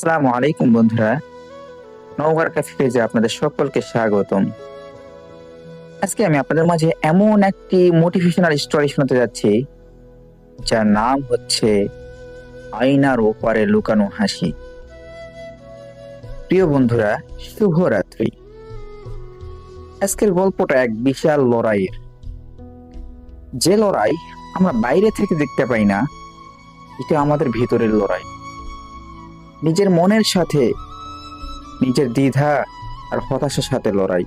আসসালামু আলাইকুম বন্ধুরা। নওগার কাছে পেজে আপনাদের সকলকে স্বাগতম। আজকে আমি আপনাদের মাঝে এমন একটি মোটিভেশনাল স্টোরি শোনাতে যাচ্ছি, যার নাম হচ্ছে আয়নার ওপারে লুকানো হাসি। প্রিয় বন্ধুরা, শুভরাত্রি। আজকের গল্পটা এক বিশাল লড়াইয়ের। যে লড়াই আমরা বাইরে থেকে দেখতে পাই না, এটা আমাদের ভিতরের লড়াই। নিজের মনের সাথে, নিজের দ্বিধা আর হতাশার সাথে লড়াই।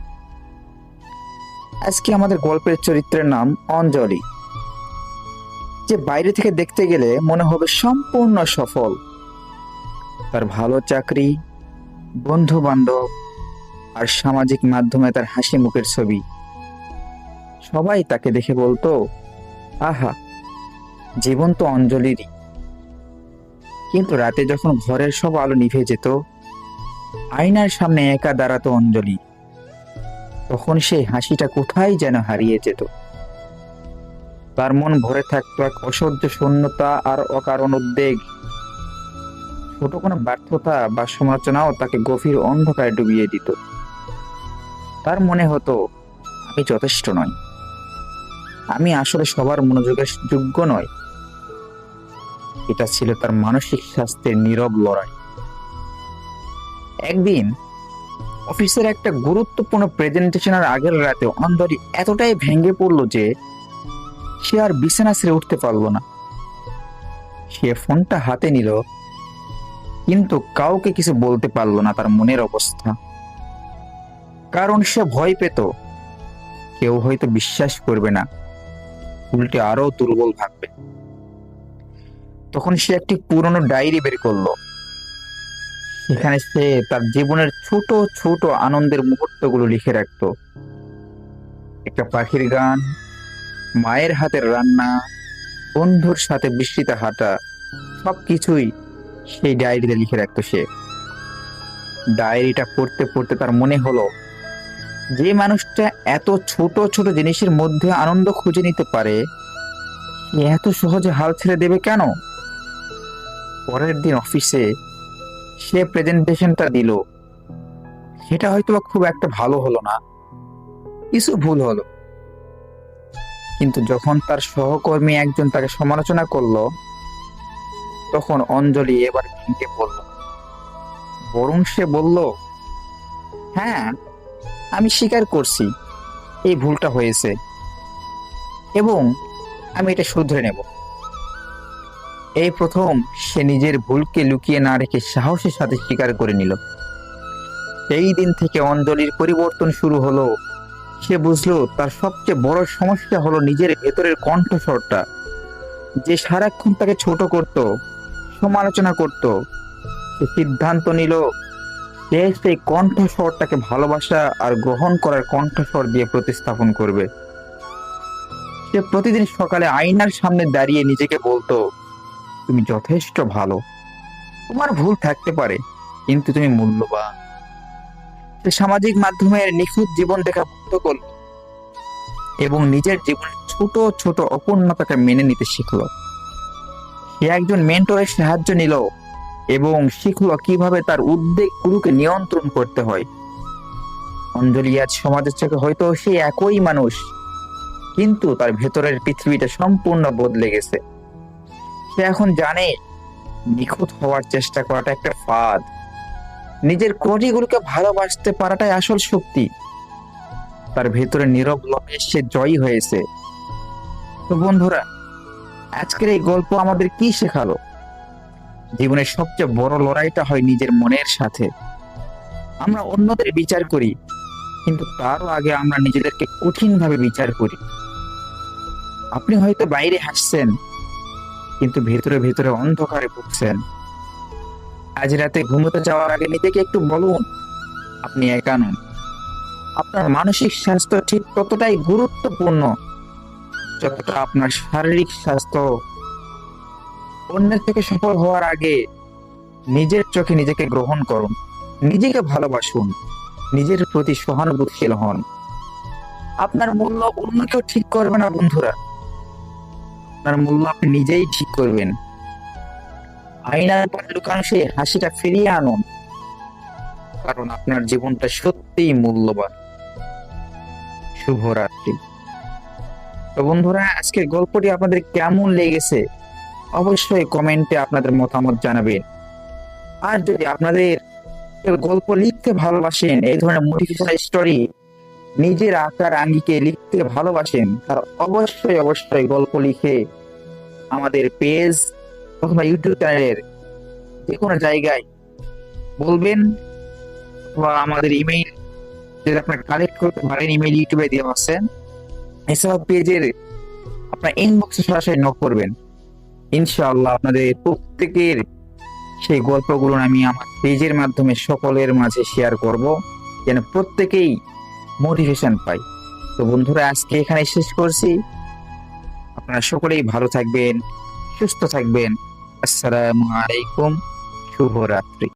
আজকে আমাদের গল্পের চরিত্রের নাম অঞ্জলি, যে বাইরে থেকে দেখতে গেলে মনে হবে সম্পূর্ণ সফল। তার ভালো চাকরি বন্ধু বান্ধব আর সামাজিক মাধ্যমে তার হাসি মুখের ছবি। সবাই তাকে দেখে বলতো, আহা, জীবন তো অঞ্জলিরই। কিন্তু রাতে যখন ঘরের সব আলো নিভে যেত, আয়নার সামনে একা দাঁড়াতো অঞ্জলি। তখন সেই হাসিটা কোথায় যেন হারিয়ে যেত। তার মন ভরে থাকতো এক অসহ্য শূন্যতা আর অকারণ উদ্বেগ। ছোট কোনো ব্যর্থতা বা সমালোচনাও তাকে গভীর অন্ধকারে ডুবিয়ে দিত। তার মনে হতো, আমি যথেষ্ট নয় আমি আসলে সবার মনোযোগের যোগ্য নয় এটা ছিল তার মানসিক স্বাস্থ্যের নীরব লড়াই। একদিন অফিসের একটা গুরুত্বপূর্ণ প্রেজেন্টেশনের আগের রাতে অঞ্জলি এতটাই ভেঙে পড়ল যে সে আর বিছানা ছেড়ে উঠতে পারল না। সে ফোনটা হাতে নিল, কিন্তু কাউকে কিছু বলতে পারল না তার মনের অবস্থা। কারণ সে ভয় পেত, কেউ হয়তো বিশ্বাস করবে না, উল্টে আরও দুর্বল ভাববে। তখন সে একটি পুরনো ডায়েরি বের করল। সেখানে সে তার জীবনের ছোট ছোট আনন্দের মুহূর্তগুলো লিখে রাখতো। একটা পাখির গান, মায়ের হাতের রান্না, বন্ধুর সাথে বৃষ্টিতে হাঁটা, সবকিছুই সেই ডায়েরিতে লিখে রাখতো সে। ডায়েরিটা পড়তে পড়তে তার মনে হলো, যে মানুষটা এত ছোট ছোট জিনিসের মধ্যে আনন্দ খুঁজে নিতে পারে এত সহজে হাল ছেড়ে দেবে কেন? পরের দিন অফিসে সে প্রেজেন্টেশনটা দিল। সেটা হয়তো খুব একটা ভালো হলো না, কিছু ভুল হলো। কিন্তু যখন তার সহকর্মী একজন তাকে সমালোচনা করল, তখন অঞ্জলি এবার ভেঙে পড়ল। বরং সে বলল হ্যাঁ আমি স্বীকার করছি, এই ভুলটা হয়েছে এবং আমি এটা শুধরে নেব। এই প্রথম সে নিজের ভুলকে লুকিয়ে না রেখে সাহসের সাথে স্বীকার করে নিল। সেই দিন থেকে অঞ্জলির পরিবর্তন শুরু হলো। সে বুঝলো তার সবচেয়ে বড় সমস্যা হলো নিজের ভেতরের কণ্ঠস্বরটা। যে সারাক্ষণ তাকে ছোট করত, সমালোচনা করত, সে সিদ্ধান্ত নিল, সে সেই কণ্ঠস্বরটাকে ভালোবাসা আর গ্রহণ করার কণ্ঠস্বর দিয়ে প্রতিস্থাপন করবে। সে প্রতিদিন সকালে আয়নার সামনে দাঁড়িয়ে নিজেকে বলতো তুমি যথেষ্ট ভালো। তোমার ভুল থাকতে পারে, কিন্তু তুমি মূল্যবান। সে সামাজিক মাধ্যমের নিখুঁত জীবন দেখা মুক্ত করল এবং নিজের জীবনের ছোট ছোট অপূর্ণতাকে মেনে নিতে শিখলো। সে একজন মেন্টরের সাহায্য নিল এবং শিখল কীভাবে তার উদ্বেগগুলোকে নিয়ন্ত্রণ করতে হয়। অঞ্জলি, আজ সমাজের চোখে হয়তো সে একই মানুষ, কিন্তু তার ভেতরের পৃথিবীটা সম্পূর্ণ বদলে গেছে। সে এখন জানে নিখুঁত হওয়ার চেষ্টা করাটা একটা ফাঁদ। নিজের ক্রটিগুলোকে ভালোবাসতে পারাটাই আসল শক্তি। তার ভেতরে নীরব লড়াইয়ে সে জয়ী হয়েছে। তো বন্ধুরা, আজকের এই গল্প আমাদের কি শেখালো? জীবনের সবচেয়ে বড় লড়াইটা হয় নিজের মনের সাথে। আমরা অন্যদের বিচার করি, কিন্তু তারও আগে আমরা নিজেদেরকে কঠিনভাবে বিচার করি। আপনি হয়তো বাইরে হাসছেন কিন্তু ভেতরে ভেতরে অন্ধকারে ভুগছেন। আজ রাতে ঘুমোতে যাওয়ার আগে নিজেকে একটু বলুন, আপনি একা নন। আপনার মানসিক স্বাস্থ্য ঠিক ততটাই গুরুত্বপূর্ণ যতটা আপনার শারীরিক স্বাস্থ্য। অন্যের থেকে সফল হওয়ার আগে নিজের চোখে নিজেকে গ্রহণ করুন, নিজেকে ভালোবাসুন, নিজের প্রতি সহানুভূতিশীল হন। আপনার মূল্য অন্য কেউ ঠিক করবে না, বন্ধুরা। আপনার মূল্য আপনি নিজেই ঠিক করবেন। আয়নার পর লুকানো হাসিটা ফিরিয়ে আনুন। কারণ আপনার জীবনটা সত্যিই মূল্যবান। শুভরাত্রি তো বন্ধুরা, আজকের গল্পটি আপনাদের কেমন লেগেছে? অবশ্যই কমেন্টে আপনাদের মতামত জানাবেন। আর যদি আপনাদের গল্প লিখতে ভালোবাসেন, এই ধরনের মোটিভেশনাল স্টোরি নিজের আকার আঙ্গিকে লিখতে ভালোবাসেন, তার অবশ্যই অবশ্যই গল্প লিখে আমাদের পেজ অথবা ইউটিউব চ্যানেলের যে কোনো জায়গায় বলবেন বা আমাদের ইমেইল যেটা আপনার কালেক্ট করতে পারেন, ইমেইল, ইউটিউবে দেওয়া আছে এসব পেজের আপনার ইনবক্সে সরাসরি নক করবেন। ইনশাআল্লাহ আপনাদের প্রত্যেকের সেই গল্পগুলো আমি আমার পেজের মাধ্যমে সকলের মাঝে শেয়ার করব, যেন প্রত্যেকেই মোটিভেশন পাই। তো বন্ধুরা, আজকে এখানে শেষ করছি। আপনারা সকলেই ভালো থাকবেন, সুস্থ থাকবেন। আসসালামু আলাইকুম, শুভরাত্রি।